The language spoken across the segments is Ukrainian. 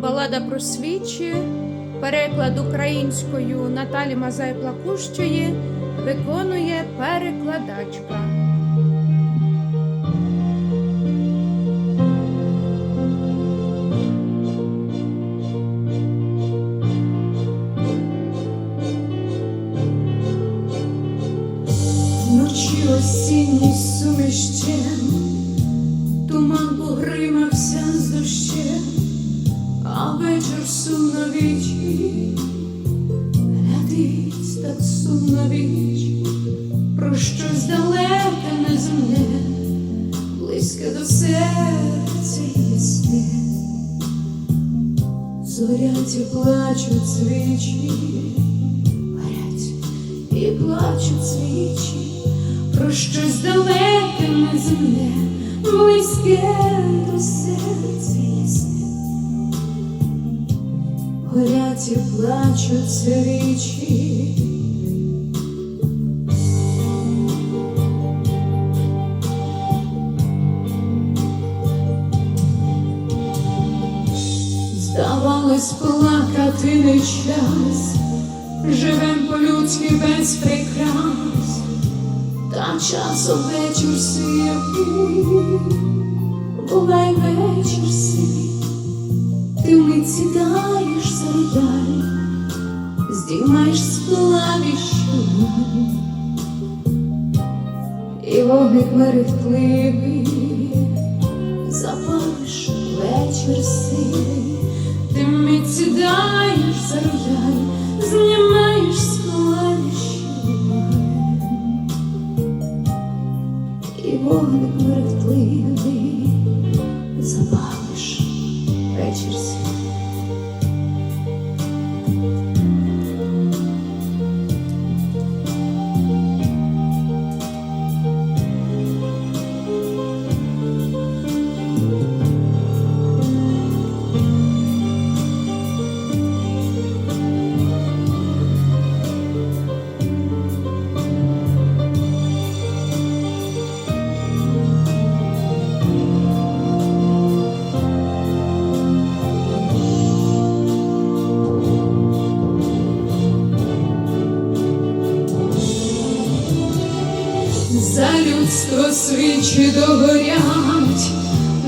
Балада про свічі, переклад українською Наталі Мазай Плакущої виконує перекладачка. Вночі осінній суміщем, туман погримався з дощем, а вечір сумно вічі, глядить так сумно віч, про щось далеке неземне, близьке до серця ясне. Зорять і плачуть свічі, горять і плачуть свічі, про щось далеке неземне, близьке до серця ясне. Горять і плачуть свічі. Здавалось, плакати не час, живем по-людськи без прикрас, та часом вечір сивий, бувай вечір сивий, ти вмить сідаєш за рояль, здіймаєш з клавішу, і вогник мерехтливий запалиш вечір сивий, ти мить За людство свічі догорять,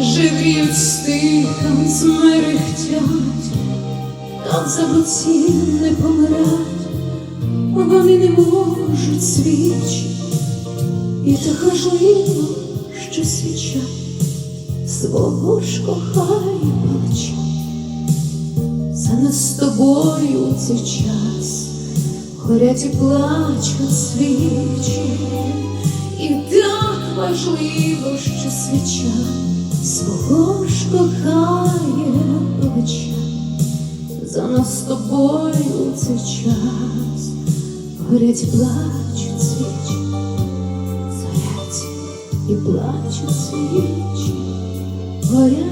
живріють стихом смерехтять, та в забуті не помирать, вони не можуть свічі, і так важливо, що свіча свого ж кохає палича. За нас з тобою цей час горять і плачуть свічі, важливо, що свіча свого ж кохає плеча, За нас з тобою цей час горять і плачуть свічі, горять і плачуть свічі, горять